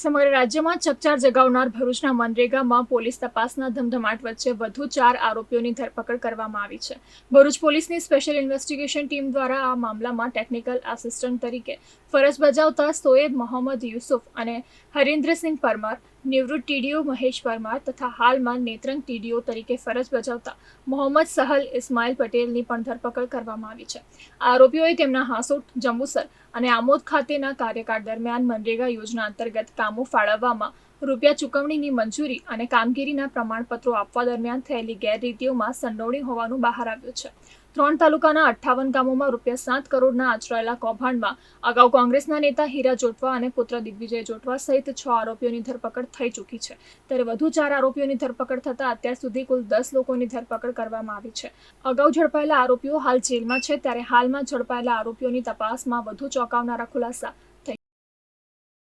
સમગ્ર રાજ્યમાં ચકચાર જગાવનાર ભરૂચના મનરેગામાં પોલીસ તપાસના ધમધમાટ વચ્ચે વધુ ચાર આરોપીઓની ધરપકડ કરવામાં આવી છે. ભરૂચ પોલીસની સ્પેશિયલ ઇન્વેસ્ટિગેશન ટીમ દ્વારા આ મામલામાં ટેકનિકલ આસિસ્ટન્ટ તરીકે ફરજ બજાવતા સોએબ મોહમ્મદ યુસુફ અને હરીન્દ્રસિંહ પરમાર નિવૃત્ત ટીડીઓ મહેશ પરમાર તથા હાલમાં નેત્રંગ ટીડીઓ તરીકે ફરજ બજાવતા મોહમ્મદ સહલ ઇસ્માઇલ પટેલની પણ ધરપકડ કરવામાં આવી છે. આરોપીઓએ તેમના હાંસોટ, જંબુસર અને આમોદ ખાતેના કાર્યકાળ દરમિયાન મનરેગા યોજના અંતર્ગત કામો ફાળવવામાં રૂપિયા ચૂકવણીની મંજૂરી અને કામગીરીના પ્રમાણપત્રો આપવા દરમિયાન થયેલી ગેરરીતિઓમાં સંડોવણી હોવાનું બહાર આવ્યું છે. ત્રણ તાલુકાના અઠ્ઠાવન ગામોમાં રૂપિયા સાત કરોડના આચરાયેલા કૌભાંડમાં અગાઉ કોંગ્રેસના નેતા હીરા જોટવા અને પુત્ર દિગ્વિજય જોટવા સહિત છ આરોપીઓની ધરપકડ થઈ ચૂકી છે. ત્યારે વધુ ચાર આરોપીઓની ધરપકડ થતાં અત્યાર સુધી કુલ દસ લોકોની ધરપકડ કરવામાં આવી છે. અગાઉ ઝડપાયેલા આરોપીઓ હાલ જેલમાં છે, ત્યારે હાલમાં ઝડપાયેલા આરોપીઓની તપાસમાં વધુ ચોંકાવનારા ખુલાસા